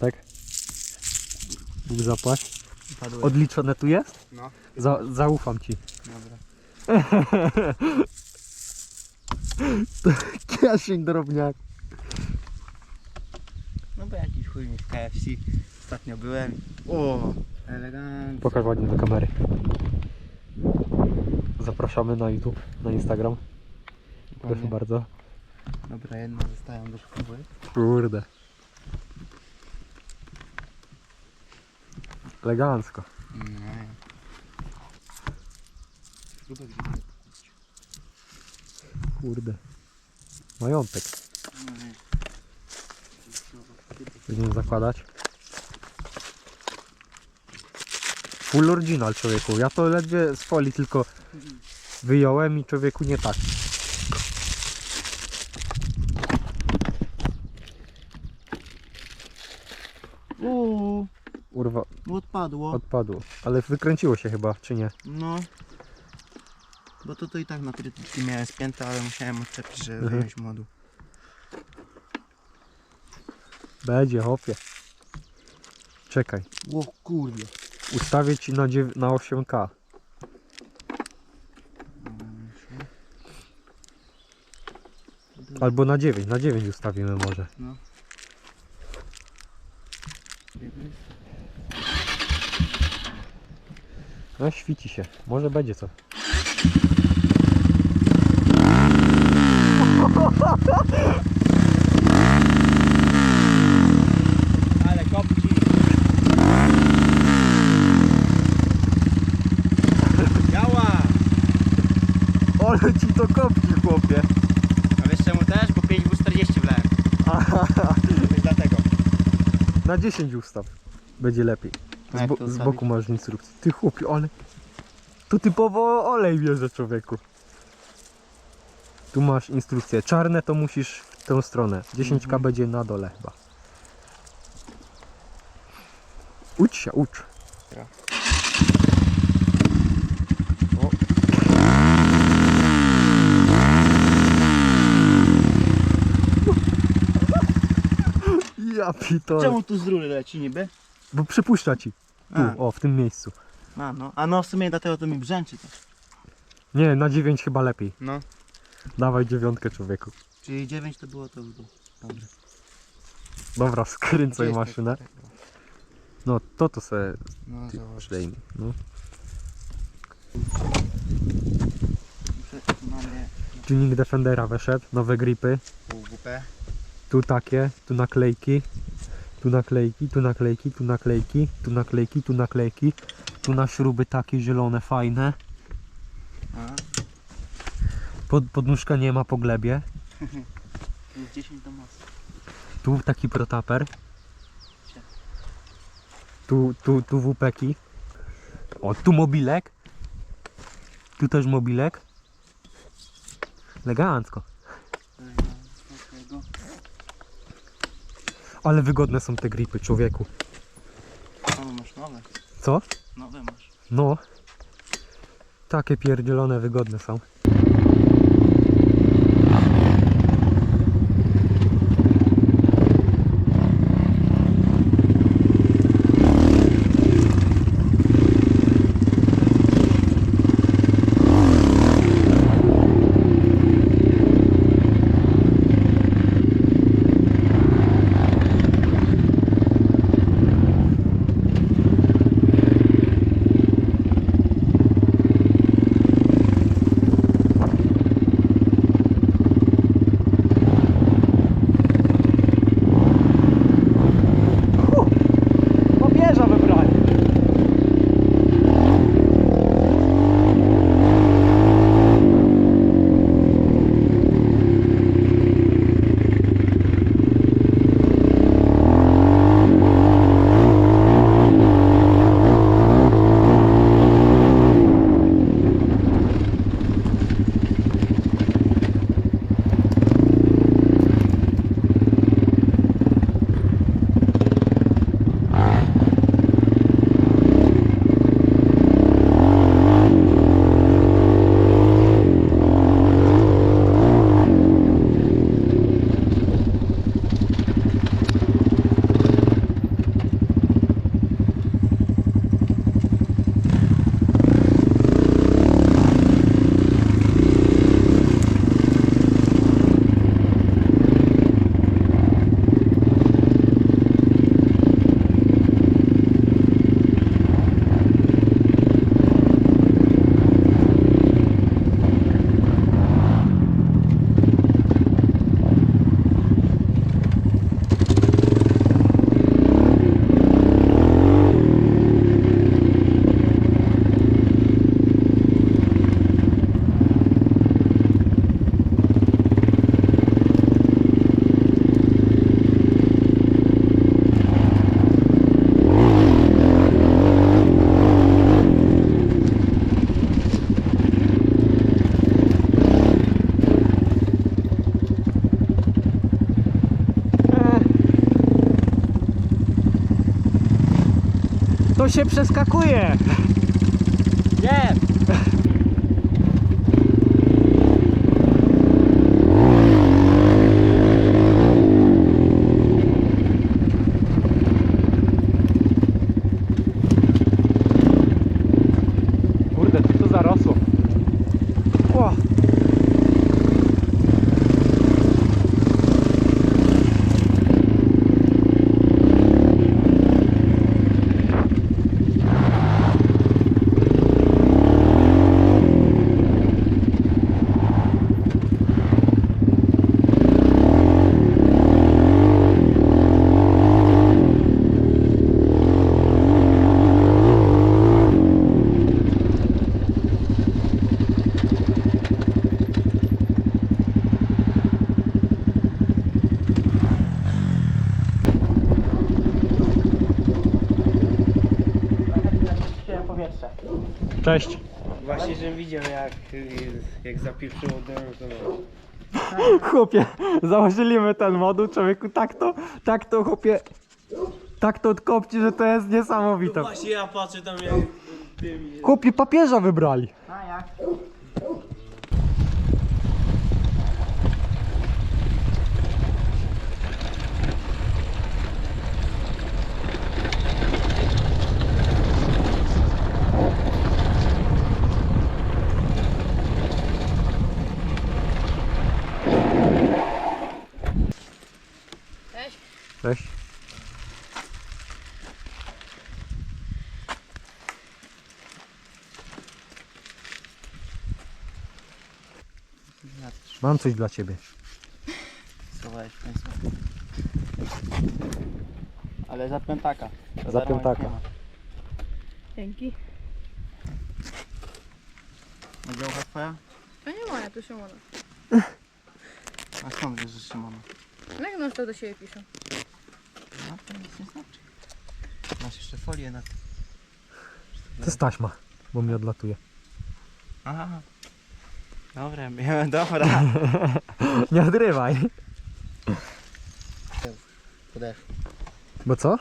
majątek. Bóg zapłać. Padły. Odliczone tu jest? No, Za, zaufam ci. dobra. Kieszeń drobniak. No bo jakiś chuj mi w KFC. Ostatnio byłem. O, elegancko. Pokaż ładnie do kamery. Zapraszamy na YouTube, na Instagram. Proszę bardzo. Dobra, jedno zostają do szkoły. Kurde. Elegancko. Gdzie Kurde. Majątek. Będziemy zakładać. Full original człowieku. Ja to ledwie z folii tylko wyjąłem i człowieku nie tak. Odpadło. odpadło. Ale wykręciło się chyba, czy nie? No. Bo to to i tak na trytytki miałem spięte, ale musiałem odczepić, żeby Mhm. wyjąć moduł. Będzie, hopie. Czekaj. O kurde. Ustawię ci na, na 8K. Albo na 9, na 9 ustawimy może. No. No świeci się. Może będzie co. Ale kopci. Działa! Ale ci to kopci chłopie. A wiesz czemu też? Bo 5 w 40 wlałem. Więc dlatego. Na 10 ustaw. Będzie lepiej. Z, bo- z boku masz instrukcję. Ty chłopie, ale... To typowo olej bierze człowieku. Tu masz instrukcję. Czarne to musisz w tę stronę. 10K Mhm. będzie na dole chyba. Ucz się, ucz. Ja. Ja pitole. Czemu tu z rury leci niby? Bo przypuszcza ci. Tu, A, o, w tym miejscu. a, no. a no w sumie dlatego to mi brzęczy też. Nie, na 9 chyba lepiej. No. Dawaj dziewiątkę człowieku. Czyli 9 to było to w dół. Dobrze. Dobra, Gdzie skręcaj jest maszynę. ten- No to to se No ty zobacz. No. Muszę- Mamy Tuning Defendera weszedł, nowe gripy. pół WP. Tu takie, tu naklejki. Tu naklejki, tu naklejki, tu naklejki, tu naklejki, tu naklejki. Tu na śruby takie zielone, fajne. Pod, podnóżka nie ma po glebie. jest 10 do. Tu taki protaper. Tu, tu, tu WPki. O, tu mobilek. Tu też mobilek. Elegancko. Ale wygodne są te gripy, człowieku. No masz nowe. Co? Nowe masz. No. Takie pierdzielone, wygodne są. Się przeskakuje! Nie! Kurde, co to zarosło? O! Wziąłem powietrze. Cześć! Właśnie, że widział jak, no. Chłopie, założyliśmy ten moduł, człowieku, tak to, tak to, chłopie, tak to odkopci, że to jest niesamowite. Właśnie ja patrzę tam jak Chłopie, papieża wybrali. A jak? Mam coś dla ciebie. Schowałeś końcu. Ale za piątaka. To Za darmo piątaka. nie ma. Dzięki. A działka twoja? To nie moja, to Szymona. A skąd wiesz, że Szymona? Jak no to do siebie piszą? No to nic nie znaczy. Masz jeszcze folię na tym. To jest taśma, bo mi odlatuje. Aha. Dobra, miałem, dobra. Nie odrywaj. Podeszł. Bo co?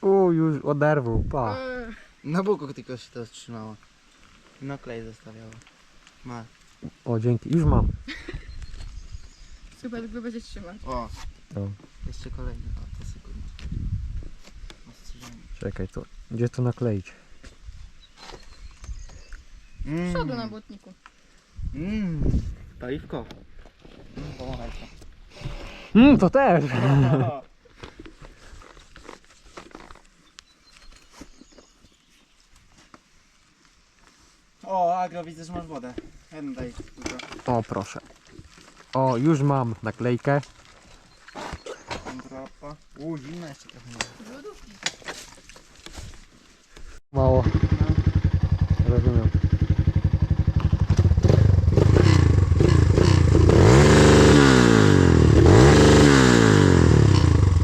U, już oderwał, pa. Eee, Na boku tylko się to trzymało. No klej zostawiało. Ma. O, dzięki, już mam. super, tylko będzie trzymać. O. O. Jeszcze kolejny. O, to. Ostrzeżenie. Czekaj, to gdzie to nakleić? Mm. Przodu na błotniku. Mmm. Paliwko. Mm, pomagaj to. Mmm, to też. O, Agro, widzę, że masz wodę. Jeden daj tylko. O, proszę. O, już mam naklejkę. Dropa. U, zimna jeszcze trochę. Lodówki. Mało. Rozumiem.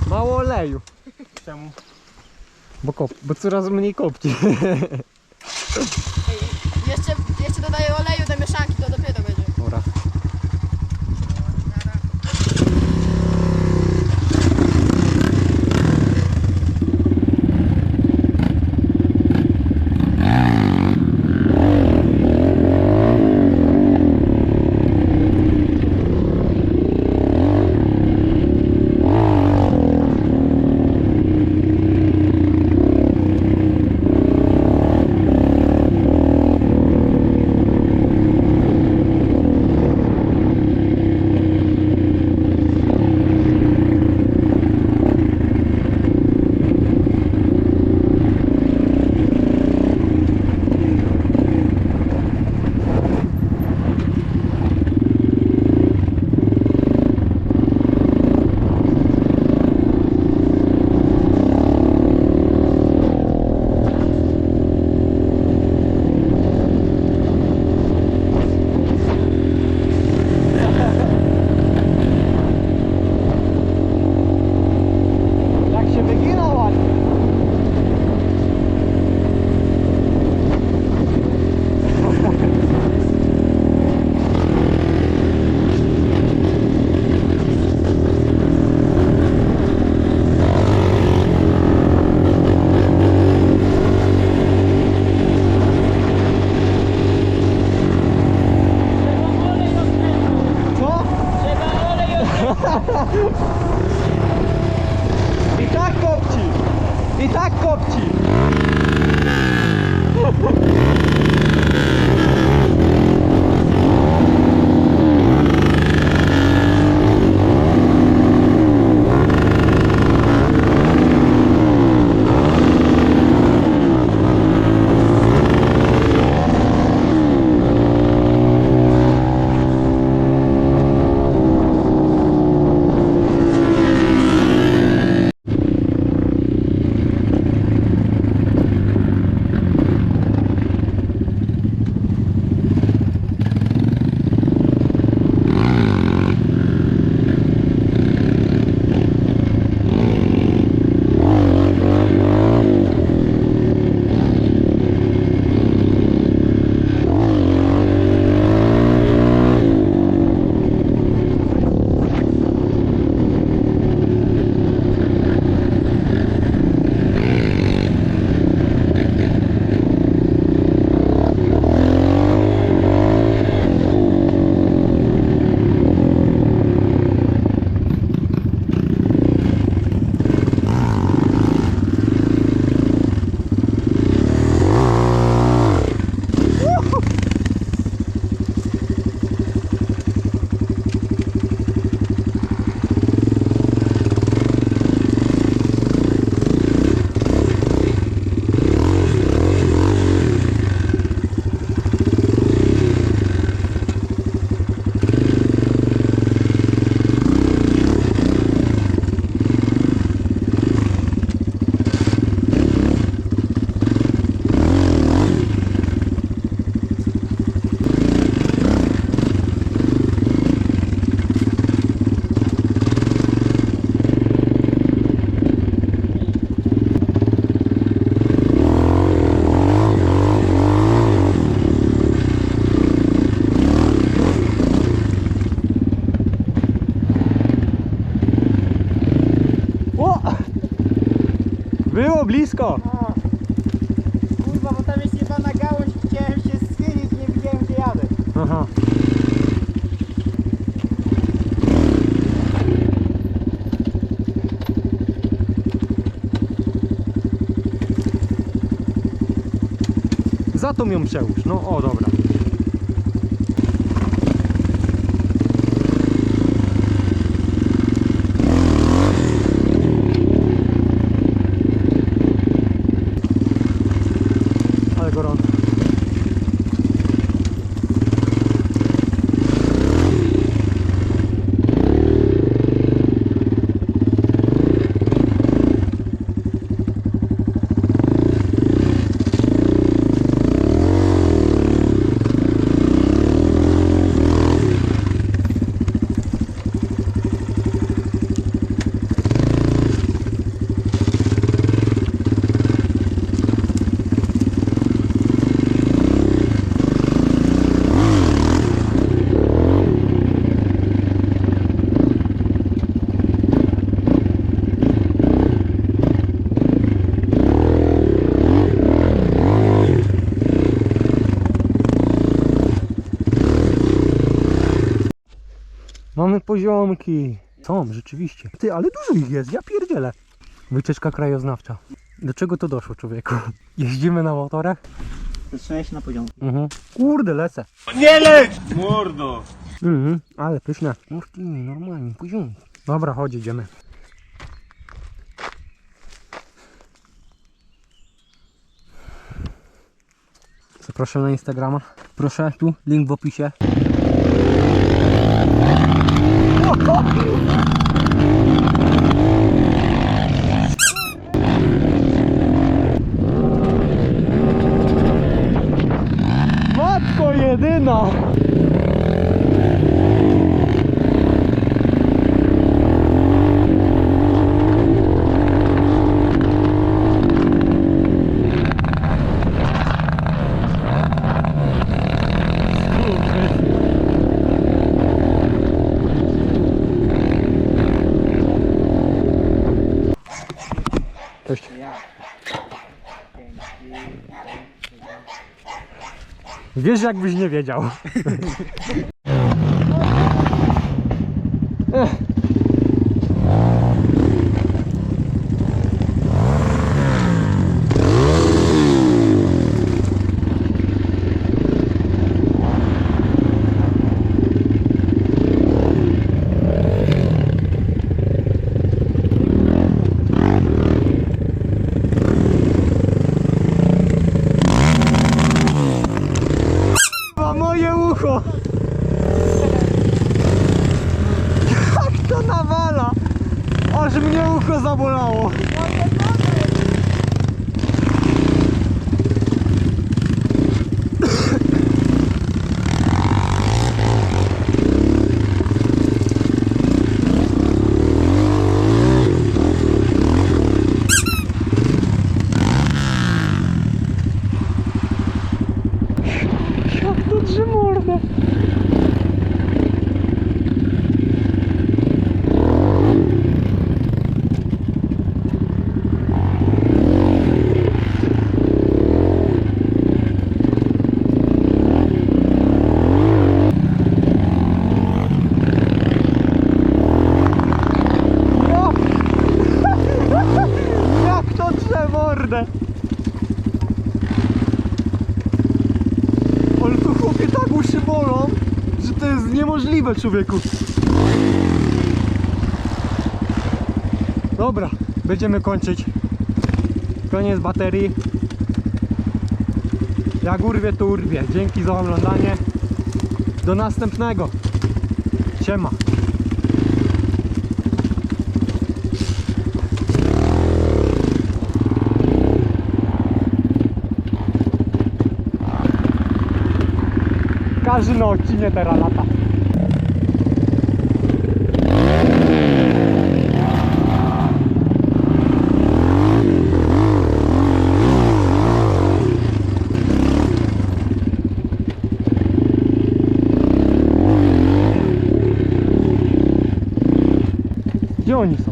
Mało oleju, Czemu? bo, kop, bo coraz mniej kopci. blisko. Kurwa, bo tam jest jebana gałąź, chciałem się schylić, nie widziałem gdzie jadę. Aha. Za to ją przełóż. No o dobra. Gorąco. Mamy poziomki. Są, rzeczywiście. Ty, ale dużo ich jest, ja pierdzielę. Wycieczka krajoznawcza. Do czego to doszło, człowieku? Jeździmy na motorach? Się na poziom. Mhm. Kurde, lecę. Nie leć! Mordo! Mhm, ale pyszne. Murki, normalnie, poziomki. Dobra, chodź, idziemy. Zapraszam na Instagrama. Proszę, tu link w opisie. Wiesz jakbyś nie wiedział. Jak to nawala! Aż mnie ucho zabolało! Jak to drze mordę! No! Jak to drze mordę! Ale tu chłopie tak uszy bolą, że to jest niemożliwe człowieku. Dobra, będziemy kończyć. Koniec baterii. Jak urwie to urwie. Dzięki za oglądanie. Do następnego. Siema. Każdy na odcinie teraz lata. Gdzie oni są?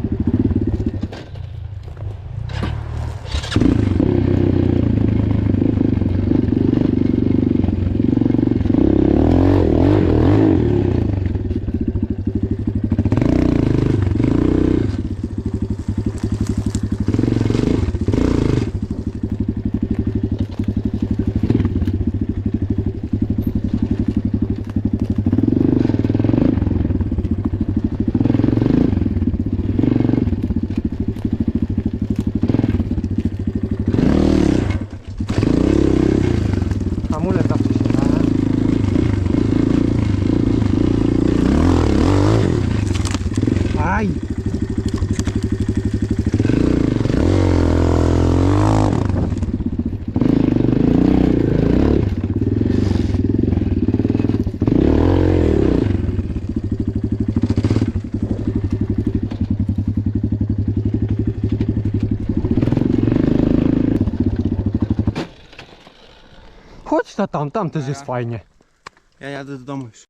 Tam, tam też jest fajnie. Ja jadę do domu już.